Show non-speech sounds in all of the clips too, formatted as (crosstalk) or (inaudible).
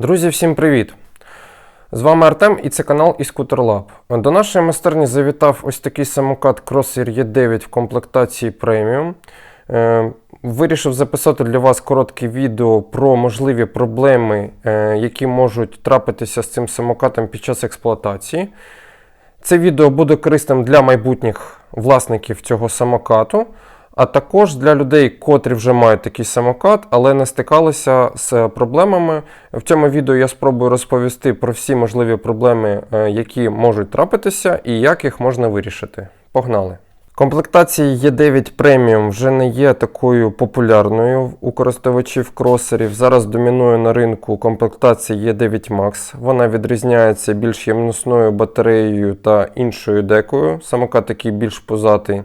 Друзі, всім привіт! З вами Артем і це канал iScooter Lab. До нашої майстерні завітав ось такий самокат Crosser E9 в комплектації преміум. Е, Вирішив записати для вас коротке відео про можливі проблеми, е, які можуть трапитися з цим самокатом під час експлуатації. Це відео буде корисним для майбутніх власників цього самокату, а також для людей, котрі вже мають такий самокат, але не стикалися з проблемами. В цьому відео я спробую розповісти про всі можливі проблеми, е, які можуть трапитися, і як їх можна вирішити. Погнали! Комплектація E9 Premium вже не є такою популярною у користувачів кросерів. Зараз домінує на ринку комплектація E9 Max. Вона відрізняється більш ємносною батареєю та іншою декою. Самокат такий більш позатий.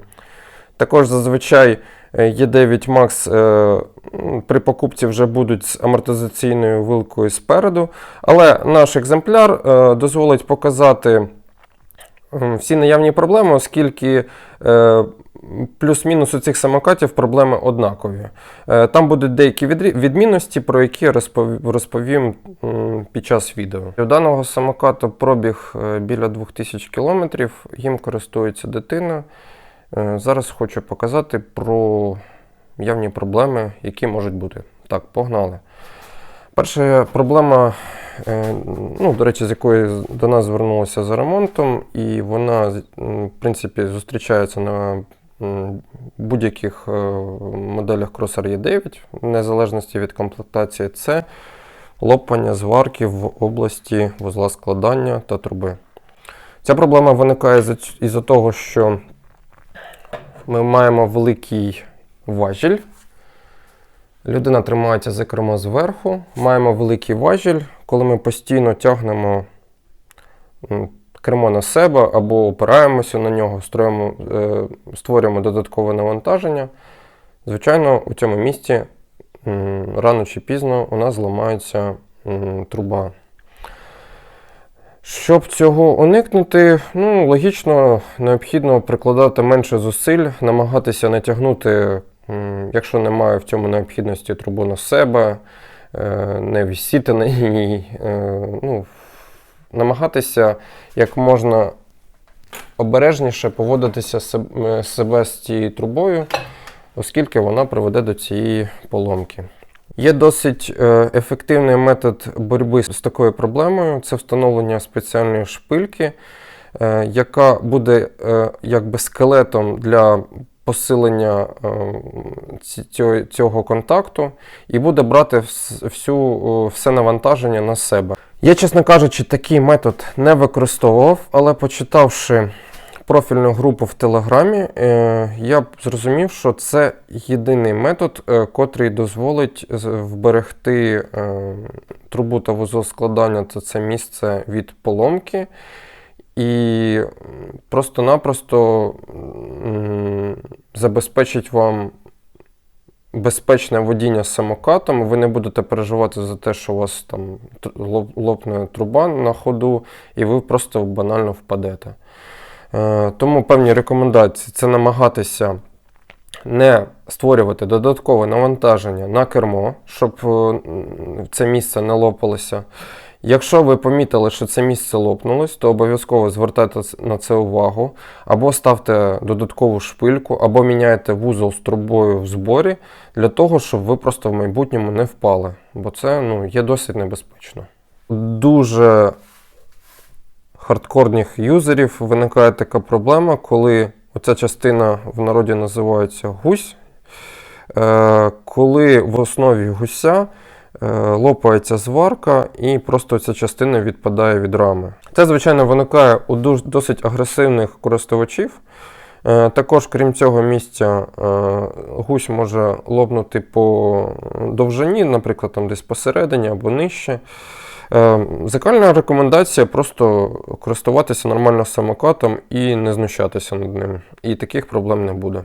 Також зазвичай е, E9 Max е, при покупці вже будуть з амортизаційною вилкою спереду. Але наш екземпляр е, дозволить показати всі наявні проблеми, оскільки е, плюс-мінус у цих самокатів проблеми однакові. Е, Там будуть деякі відмінності, про які розпов- розповім під час відео. У даного самокату пробіг е, біля 2000 км, їм користується дитина. Е, Зараз хочу показати про явні проблеми, які можуть бути. Так, погнали. Перша проблема, е, ну, до речі, з якої до нас звернулися за ремонтом, і вона, в принципі, зустрічається на будь-яких е, моделях Crosser E9, в незалежності від комплектації, це лопання зварки в області вузла складання та труби. Ця проблема виникає із-за того, що ми маємо великий важіль. Людина тримається кермо зверху. Маємо великий важіль, коли ми постійно тягнемо кермо на себе або опираємося на нього, е, створюємо додаткове навантаження. Звичайно, у цьому місці рано чи пізно у нас зламається труба. Щоб цього уникнути, ну, логічно необхідно прикладати менше зусиль, намагатися не тягнути, якщо немає в цьому необхідності трубу на себе, е, не висіти на ній. е, Ну, намагатися як можна обережніше поводитися е, себе з цією трубою, оскільки вона приведе до цієї поломки. Є досить е, ефективний метод боротьби з такою проблемою це встановлення спеціальної шпильки, е, яка буде е, якби скелетом для посилення цього контакту і буде брати всю, все навантаження на себе. Я, чесно кажучи, такий метод не використовував, але почитавши профільну групу в Телеграмі, е, я б зрозумів, що це єдиний метод, е, котрий дозволить вберегти е, трубу та вузол складання та це місце від поломки. І просто-напросто забезпечить вам безпечне водіння самокатом. Ви не будете переживати за те, що у вас там лопне труба на ходу, і ви просто банально впадете. Е, Тому певні рекомендації це намагатися не створювати додаткове навантаження на кермо, щоб е, це місце не лопалося. Якщо ви помітили, що це місце лопнулось, то обов'язково звертайте на це увагу, або ставте додаткову шпильку, або міняйте вузол з трубою в зборі для того, щоб ви просто в майбутньому не впали, бо це ну, є досить небезпечно. Дуже хардкорних юзерів виникає така проблема, коли оця частина в народі називається гусь, е, коли в основі гуся е, лопається зварка і просто ця частина відпадає від рами. Це, звичайно, виникає у досить агресивних користувачів. Е, Також, крім цього місця, гусь може лопнути по довжині, наприклад, там десь посередині або нижче. Е, Закальна рекомендація просто користуватися нормально самокатом і не знущатися над ним. І таких проблем не буде.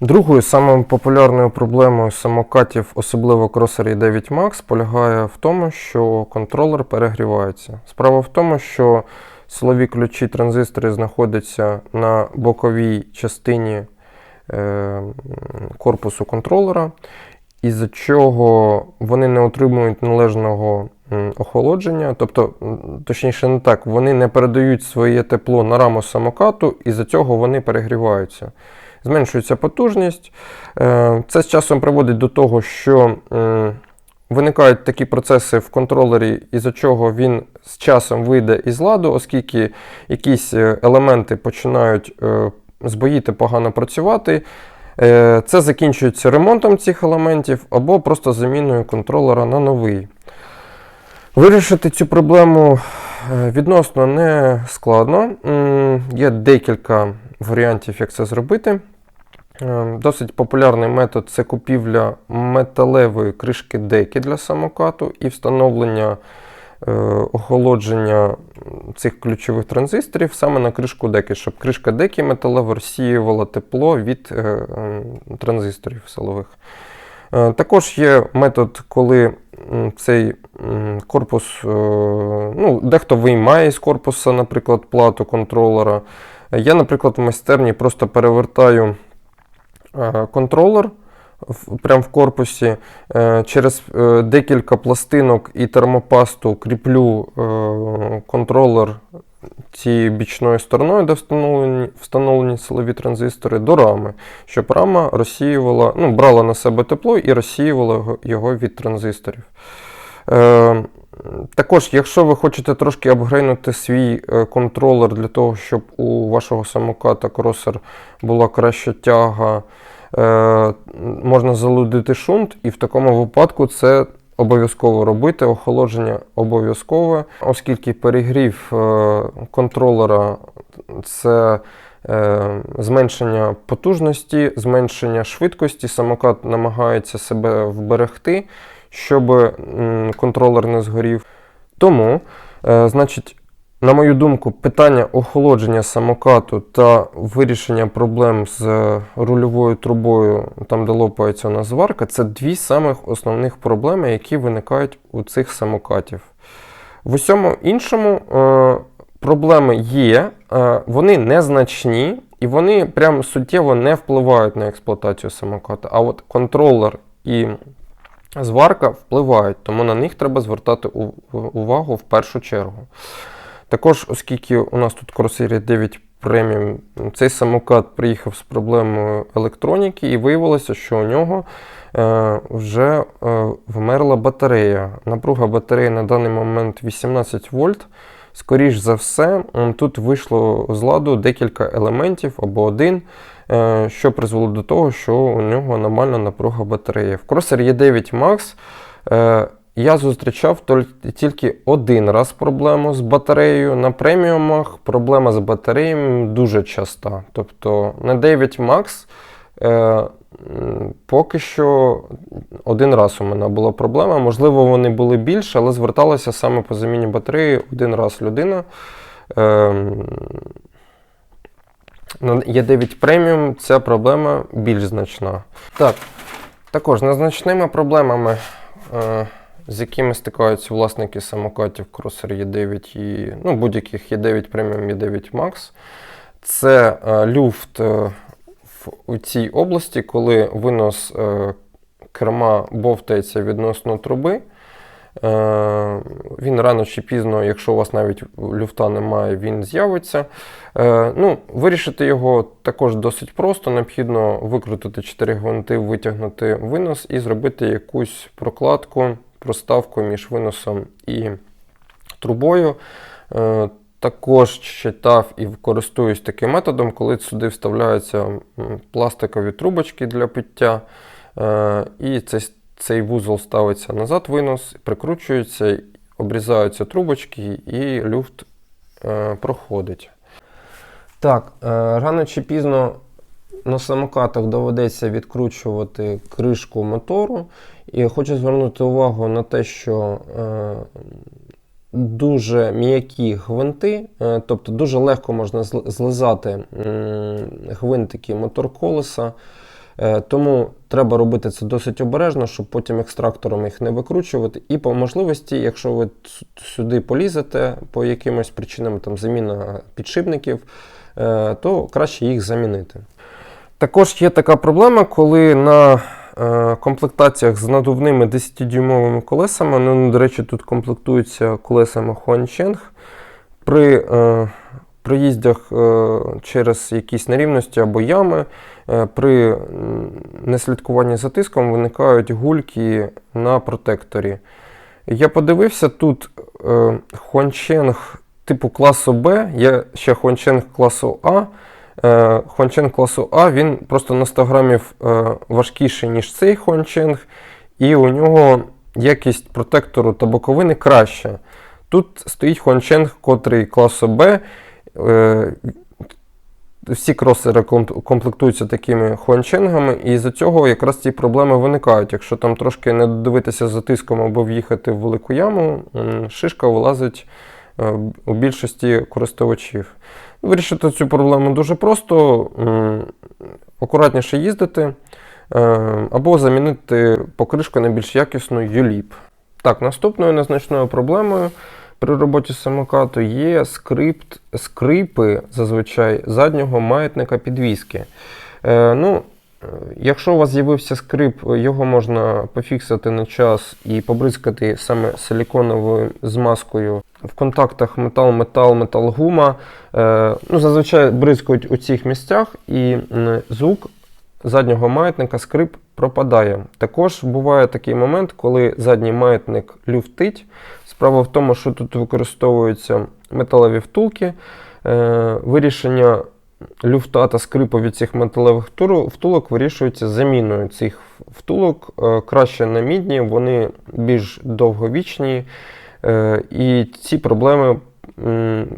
Другою самою популярною проблемою самокатів, особливо Crosser 9 Max, полягає в тому, що контролер перегрівається. Справа в тому, що силові ключі транзистори знаходяться на боковій частині е, корпусу контролера, із-за чого вони не отримують належного охолодження, тобто, точніше, не так, вони не передають своє тепло на раму самокату, і за цього вони перегріваються. Зменшується потужність. Е, Це з часом приводить до того, що виникають такі процеси в контролері, із-за чого він з часом вийде із ладу, оскільки якісь е, елементи починають е, збоїти погано працювати. Це закінчується ремонтом цих елементів або просто заміною контролера на новий. Вирішити цю проблему е, відносно не складно. Є декілька варіантів, як це зробити. Е, Досить популярний метод це купівля металевої кришки деки для самокату і встановлення е, охолодження цих ключових транзисторів саме на кришку деки, щоб кришка деки металева розсіювала тепло від транзисторів силових. Е, Також є метод, коли цей корпус, е, ну, дехто виймає з корпуса, наприклад, плату контролера. Я, наприклад, в майстерні просто перевертаю е, контролер прямо в корпусі. Через декілька пластинок і термопасту кріплю контролер цією бічною стороною, де встановлені, встановлені силові транзистори, до рами, щоб рама розсіювала, ну, брала на себе тепло і розсіювала його- від транзисторів. Е, також, якщо ви хочете трошки апгрейнути свій е, контролер для того, щоб у вашого самоката кросер була краща тяга, е, можна залудити шунт, і в такому випадку це обов'язково робити. Охолодження обов'язкове, оскільки перегрів е, контролера це е, зменшення потужності, зменшення швидкості. Самокат намагається себе вберегти, щоб контролер не згорів. Тому, е, значить, на мою думку, питання охолодження самокату та вирішення проблем з е, рульовою трубою, там де лопається у нас зварка, це дві самих основних проблеми, які виникають у цих самокатів. В усьому іншому е, проблеми є, е, вони незначні і вони прям суттєво не впливають на експлуатацію самоката. А от контролер і зварка впливають, тому на них треба звертати увагу в першу чергу. Також, оскільки у нас тут Corsair 9 Premium, цей самокат приїхав з проблемою електроніки, і виявилося, що у нього е, вже е, вмерла батарея. Напруга батареї на даний момент 18 вольт. Скоріш за все, тут вийшло з ладу декілька елементів або один, е, що призвело до того, що у нього аномальна напруга батареї. В Corsair E9 Max е, я зустрічав тільки один раз проблему з батареєю. На преміумах проблема з батареями дуже часта. Тобто на 9 Max е, поки що один раз у мене була проблема. Можливо, вони були більше, але зверталася саме по заміні батареї один раз людина. Ем, на Е9 преміум ця проблема більш значна. Так, також незначними проблемами, е, з якими стикаються власники самокатів Crosser E9 і ну, будь-яких E9 Premium, E9 Max, це е, люфт е, в цій області, коли винос е, керма бовтається відносно труби. Е, Він рано чи пізно, якщо у вас навіть люфта немає, він з'явиться. Е, Ну, Вирішити його також досить просто. Необхідно викрутити 4 гвинти, витягнути винос і зробити якусь прокладку, проставку між виносом і трубою. Е, Також читав і користуюсь таким методом, коли сюди вставляються пластикові трубочки для пиття. Е, І цей, цей вузол ставиться назад, винос, прикручується, обрізаються трубочки і люфт е, проходить. Так, рано чи пізно на самокатах доведеться відкручувати кришку мотору. І хочу звернути увагу на те, що е, дуже м'які гвинти, е, тобто дуже легко можна злизати гвинтики мотор колеса. Е, Тому треба робити це досить обережно, щоб потім екстрактором їх не викручувати. І по можливості, якщо ви сюди полізете по якимось причинам, там заміна підшипників, то краще їх замінити. Також є така проблема, коли на комплектаціях з надувними 10-дюймовими колесами. Вони, до речі, тут комплектуються колесами Huancheng. При е, проїздях е, через якісь нерівності або ями, е, при неслідкуванні за тиском виникають гульки на протекторі. Я подивився тут е, типу класу Б, є ще Huancheng класу А. Е, Хуанчен класу А він просто на 100 грамів е, важкіший, ніж цей Хуанченг, і у нього якість протектору та боковини краща. Тут стоїть Хуанченг, котрий класу Б. Е, всі кросери комплектуються такими хуанченгами, і з-за цього якраз ці проблеми виникають. Якщо там трошки не додивитися за тиском або в'їхати в велику яму, шишка вилазить у більшості користувачів. Вирішити цю проблему дуже просто, акуратніше їздити е, або замінити покришку на більш якісну ULIP. Так, наступною незначною проблемою при роботі самокату є скрипт, скрипи зазвичай заднього маятника підвіски. Е, ну, якщо у вас з'явився скрип, його можна пофіксити на час і побризкати саме силіконовою змазкою в контактах метал-метал, метал-гума. Е, ну, зазвичай бризкають у цих місцях, і звук заднього маятника скрип пропадає. Також буває такий момент, коли задній маятник люфтить. Справа в тому, що тут використовуються металеві втулки. Е, вирішення люфта та скрипу від цих металевих втулок вирішується заміною цих втулок. Е, краще на мідні, вони більш довговічні. Е, і ці проблеми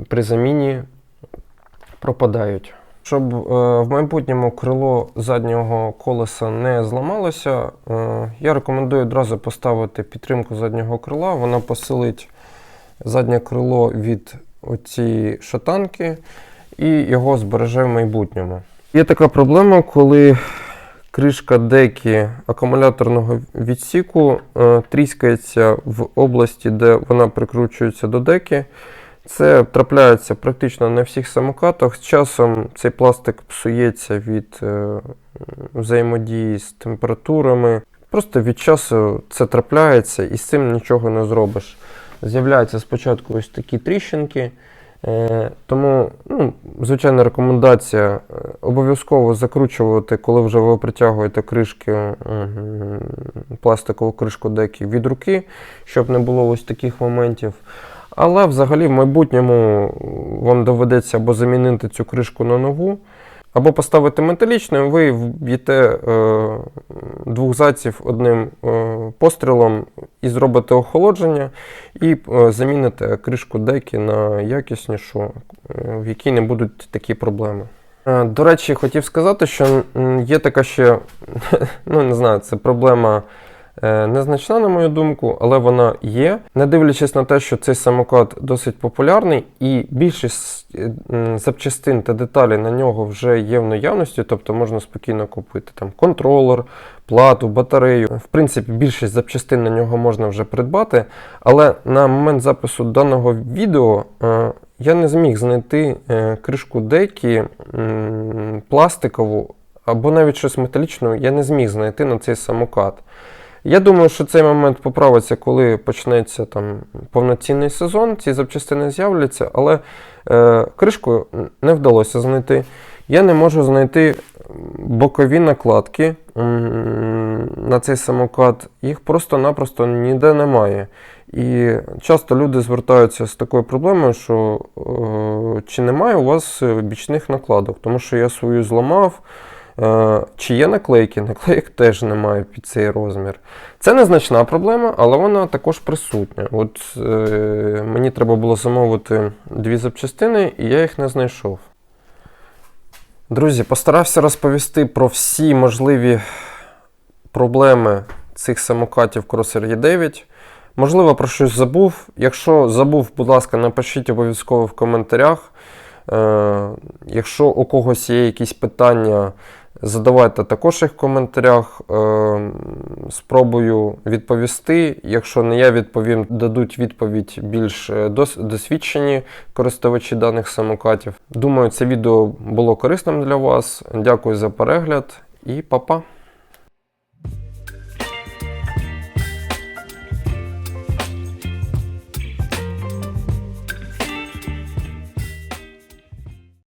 при заміні пропадають. Щоб е, в майбутньому крило заднього колеса не зламалося, е, я рекомендую одразу поставити підтримку заднього крила. Вона посилить заднє крило від оцієї шатанки і його збереже в майбутньому. Є така проблема, коли кришка деки акумуляторного відсіку е, тріскається в області, де вона прикручується до деки. Це трапляється практично на всіх самокатах. З часом цей пластик псується від е, взаємодії з температурами. Просто від часу це трапляється і з цим нічого не зробиш. З'являються спочатку ось такі тріщинки. Е, тому, ну, звичайна рекомендація е, обов'язково закручувати, коли вже ви притягуєте кришки, пластикову кришку деки від руки, щоб не було ось таких моментів. Але взагалі в майбутньому вам доведеться або замінити цю кришку на нову, або поставити металічну, і ви вб'єте е, двох зайців одним е, пострілом і зробите охолодження, і е, заміните кришку деки на якіснішу, е, в якій не будуть такі проблеми. Е, До речі, хотів сказати, що є така ще, (laughs) ну не знаю, це проблема незначна, на мою думку, але вона є. Не дивлячись на те, що цей самокат досить популярний, і більшість е, запчастин та деталей на нього вже є в наявності, тобто можна спокійно купити там контролер, плату, батарею. В принципі, більшість запчастин на нього можна вже придбати, але на момент запису даного відео е, я не зміг знайти е, кришку деки пластикову або навіть щось металічне, я не зміг знайти на цей самокат. Я думаю, що цей момент поправиться, коли почнеться там повноцінний сезон, ці запчастини з'являться, але е, кришку не вдалося знайти. Я не можу знайти бокові накладки на цей самокат. Їх просто-напросто ніде немає. І часто люди звертаються з такою проблемою, що е, чи немає у вас бічних накладок, тому що я свою зламав. Е, Чи є наклейки? Наклейок теж немає під цей розмір. Це незначна проблема, але вона також присутня. От е, мені треба було замовити дві запчастини, і я їх не знайшов. Друзі, постарався розповісти про всі можливі проблеми цих самокатів Crosser E9. Можливо, про щось забув. Якщо забув, будь ласка, напишіть обов'язково в коментарях. Е, якщо у когось є якісь питання, задавайте також їх в коментарях. Е, спробую відповісти. Якщо не я відповім, дадуть відповідь більш е, досвідчені користувачі даних самокатів. Думаю, це відео було корисним для вас. Дякую за перегляд і па-па!